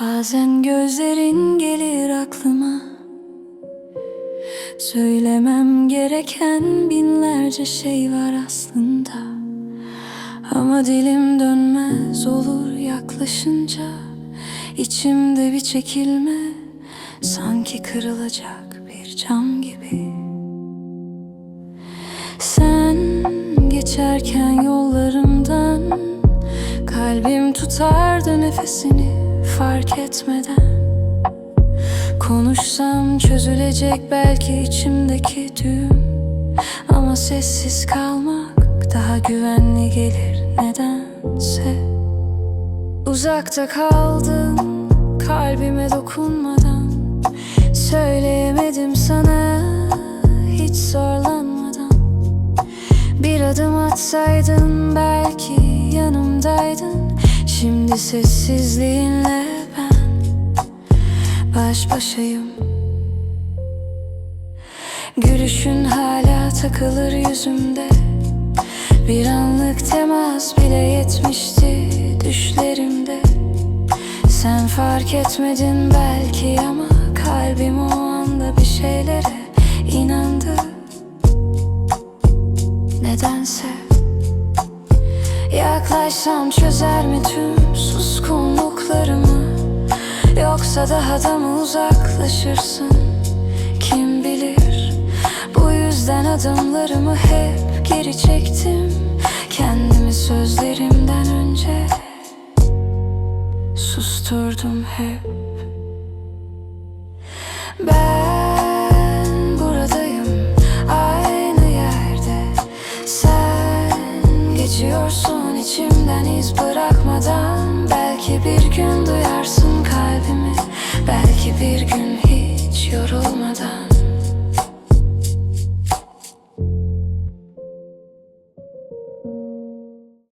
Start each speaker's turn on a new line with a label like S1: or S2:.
S1: Bazen gözlerin gelir aklıma. Söylemem gereken binlerce şey var aslında. Ama dilim dönmez olur yaklaşınca. İçimde bir çekilme Sanki kırılacak bir cam gibi. Sen geçerken yollarımdan Kalbim tutardı nefesini fark etmeden Konuşsam çözülecek belki içimdeki düğüm. Ama sessiz kalmak daha güvenli gelir nedense. Uzakta kaldım kalbime dokunmadan. Söyleyemedim sana hiç zorlanmadan. Bir adım atsaydın belki yanımdaydın Şimdi sessizliğinle ben baş başayım. Gülüşün hala takılır yüzümde. Bir anlık temas bile yetmişti düşlerimde. Sen fark etmedin belki ama kalbim o anda bir şeylere inandı. Nedense Yaklaşsam çözer mi tüm suskunluklarımı? Yoksa daha da mı uzaklaşırsın? Kim bilir? Bu yüzden adımlarımı hep geri çektim. Kendimi sözlerimden önce Susturdum hep. Ben buradayım aynı yerde. Sen geçiyorsun içimden iz bırakmadan Belki bir gün duyarsın kalbimi Belki bir gün hiç yorulmadan